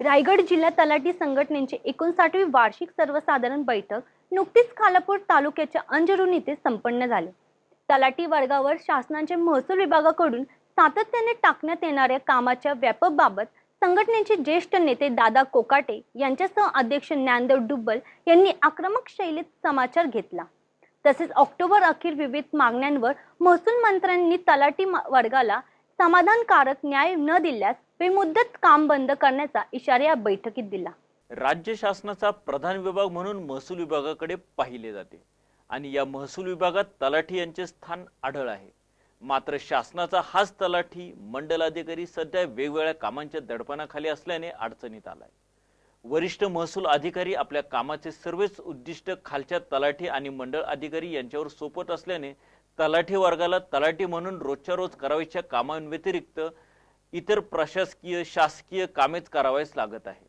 रायगड जिल्हा तलाठी संघटनेची एकोणसाठवी वार्षिक सर्वसाधारण बैठक नुकतीच खालापूर तालुक्याच्या अंजरुण येथे संपन्न झाली. तलाठी वर्गावर शासनाच्या महसूल विभागाकडून सातत्याने टाकण्यात येणाऱ्या कामाच्या व्यापकबाबत संघटनेचे ज्येष्ठ नेते दादा कोकाटे यांच्यासह अध्यक्ष ज्ञानदेव डुब्बल यांनी आक्रमक शैलीत समाचार घेतला. तसेच ऑक्टोबर अखेर विविध मागण्यांवर महसूल मंत्र्यांनी तलाठी म- वर्गाला समाधानकारक न्याय न दिल्यास बेमुदत काम बंद करण्याचा इशारा या बैठकीत दिला. राज्य शासनाचा प्रधान विभाग म्हणून महसूल विभागाकडे पाहिले जाते आणि या महसूल विभागात तलाठी यांचे स्थान आढळ आहे. मात्र शासनाचा हाच तलाठी मंडल अधिकारी सध्या वेगवेगळ्या कामांच्या दडपणाखाली असल्याने अडचणीत आलाय. वरिष्ठ महसूल अधिकारी आपल्या कामाचे सर्वच उद्दिष्ट खालच्या तलाठी आणि मंडळ अधिकारी यांच्यावर सोपत असल्याने तलाठी वर्गाला तलाठी म्हणून रोजच्या रोज करावयाच्या कामांव्यतिरिक्त इतर प्रशासकीय शासकीय कामेच करावयास लागत आहे.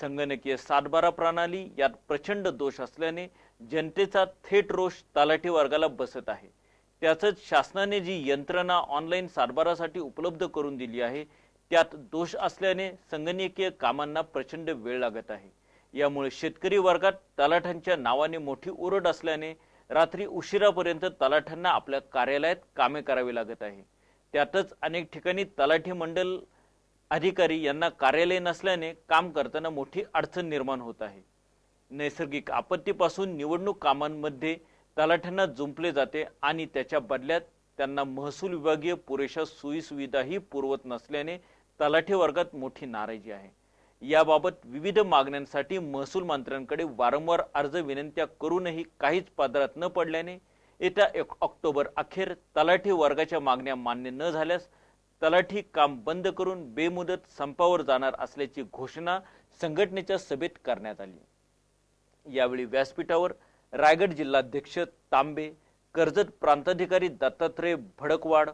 संगणकीय सातबारा प्रणाली यात प्रचंड दोष असल्याने जनतेचा थेट रोष तलाठी वर्गाला बसत आहे. त्याचंच शासनाने जी यंत्रणा ऑनलाईन सातबारासाठी उपलब्ध करून दिली आहे त्यात दोष असल्याने संगणकीय कामांना प्रचंड वेळ लागत आहे. यामुळे शेतकरी वर्गात तलाठ्यांच्या नावाने मोठी ओरड असल्याने रात्री उशिरापर्यंत तलाठ्यांना आपल्या कार्यालयात कामे करावी लागत आहे. त्यातच अनेक ठिकाणी तलाठी मंडल अधिकारी यांना कार्यालय नसल्याने काम करताना मोठी अडचण निर्माण होत आहे. नैसर्गिक आपत्तीपासून निवडणूक कामांमध्ये तलाठ्यांना जुंपले जाते आणि त्याच्या बदल्यात त्यांना महसूल विभागीय पुरेशा सोयीसुविधाही पुरवत नसल्याने तलाठी वर्गात मोठी नाराजी आहे. याबाबत विविध मागण्यांसाठी महसूल मंत्र्यांकडे वारंवार अर्ज विनंत्या करूनही काहीच पदरात न पडल्याने येत्या एक ऑक्टोबर अखेर तलाठी वर्गाच्या मागण्या मान्य न झाल्यास तलाठी काम बंद करून बेमुदत संपावर जाणार असल्याची घोषणा संघटनेच्या सभेत करण्यात आली. यावेळी व्यासपीठावर रायगड जिल्हाध्यक्ष तांबे कर्जत प्रांताधिकारी दत्तात्रय भडकवाड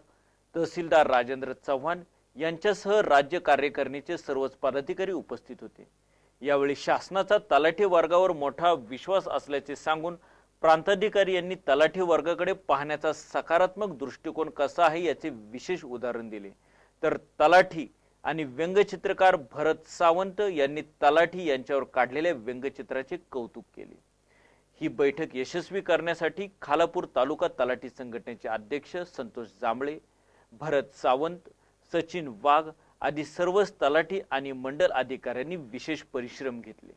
तहसीलदार राजेंद्र चव्हाण यांच्यासह राज्य कार्यकारिणीचे सर्वच पदाधिकारी उपस्थित होते. यावेळी शासनाचा तलाठी वर्गावर मोठा विश्वास असल्याचे सांगून प्रांताधिकारी यांनी तलाठी वर्गाकडे पाहण्याचा सकारात्मक दृष्टिकोन कसा आहे याचे विशेष उदाहरण दिले. तर तलाठी आणि व्यंगचित्रकार भरत सावंत यांनी तलाठी यांच्यावर काढलेल्या व्यंगचित्राचे कौतुक केले. ही बैठक यशस्वी करण्यासाठी खालापूर तालुका तलाठी संघटनेचे अध्यक्ष संतोष जांभळे भरत सावंत सचिन वाघ आदी सर्वच तलाठी आणि मंडल अधिकाऱ्यांनी विशेष परिश्रम घेतले.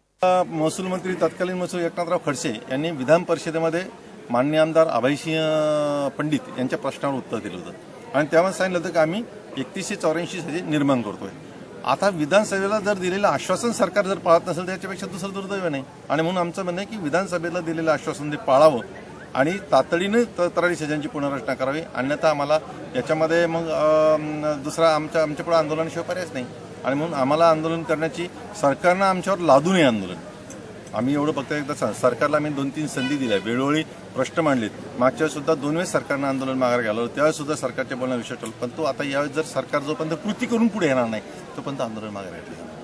महसूल मंत्री तत्कालीन महसूल एकनाथराव खडसे यांनी विधान परिषदेमध्ये मान्य आमदार अभयसिंह पंडित यांच्या प्रश्नावर उत्तर दिलं होतं. आणि त्यामध्ये सांगितलं होतं की आम्ही एकतीसशे चौऱ्याऐंशी साठी निर्माण करतोय. आता विधानसभेला जर दिलेलं आश्वासन सरकार जर पाळत नसेल त्याच्यापेक्षा दुसरं दुर्दैव नाही. आणि म्हणून आमचं म्हणणं आहे की विधानसभेला दिलेलं आश्वासन ते पाळावं आणि तातडीनं तक्रारी सजांची पुनर्रचना करावी. अन्यथा आम्हाला याच्यामध्ये मग दुसरा आमच्या आमच्यापुढे आंदोलनाशिवाय पर्यायच नाही. आणि म्हणून आम्हाला आंदोलन करण्याची सरकारनं आमच्यावर लादू नये आंदोलन. आम्ही एवढं फक्त एकदा सांग सरकारला आम्ही दोन तीन संधी दिल्या. वेळोवेळी प्रश्न मांडलेत. मागच्या वेळेस सुद्धा दोन वेळेस सरकारनं आंदोलन मागे घालवलं त्यावेळेस सुद्धा सरकारच्या बोलण्यात विषय ठरलं. पण तो आता यावेळेस जर सरकार जोपर्यंत कृती करून पुढे येणार नाही तोपर्यंत आंदोलन मागे राहिलं